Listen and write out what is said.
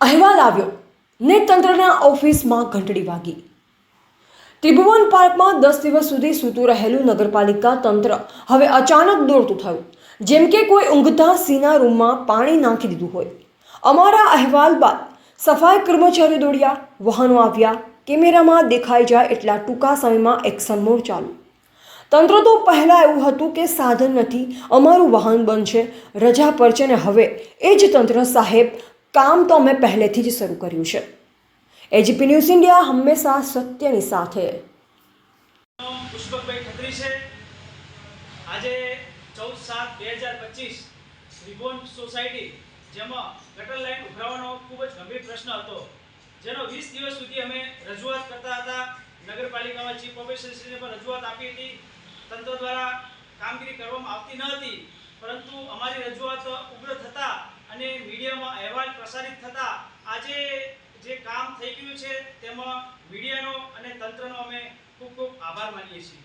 અહેવાલ આવ્યો. ને તંત્રના ઓફિસમાં ઘંટડી વાગી. ત્રિભુવન પાર્કમાં દસ દિવસ સુધી સૂતું રહેલું નગરપાલિકા તંત્ર હવે અચાનક દોડતું થયું. જેમ કે કોઈ ઊંઘતા સિંહના રૂમમાં પાણી નાખી દીધું હોય. અમારા અહેવાલ બાદ સફાઈ કર્મચારીઓ દોડ્યા, વાહનો આવ્યા, કેમેરામાં દેખાઈ જાય એટલા ટૂંકા સમયમાં એક્શન મોડ ચાલુ. તંત્ર તો પહેલાં એવું હતું કે સાધન નથી, અમારું વાહન બંધ છે, રજા પર છે ને હવે એ જ તંત્ર સાહેબ કામ તો અમે પહેલેથી જ શરૂ કર્યું છે. એજીપી ન્યૂઝ ઇન્ડિયા હંમેશા સત્યની સાથે. પુષ્પકભાઈ ખત્રી છે. આજે ચૌદ સાત બે હજાર પચીસ રિબોન સોસાયટી, જેમાં ગટર લાઈન ઉભરાવાનો ખૂબ જ ગંભીર પ્રશ્ન હતો. જેનો વીસ દિવસ સુધી અમે રજૂઆત કરતા હતા. નગરપાલિકામાં ચીફ ઓફિસરશ્રીને પણ રજૂઆત આપી હતી. તંત્ર દ્વારા કામગીરી કરવામાં આવતી ન હતી. પરંતુ અમારી રજૂઆત ઉગ્ર અને મીડિયામાં અહેવાલ પ્રસારિત થતા આજે જે કામ થઈ ગયું છે, તેમાં મીડિયાનો અને તંત્રનો અમે ખૂબ ખૂબ આભાર માનીએ છીએ.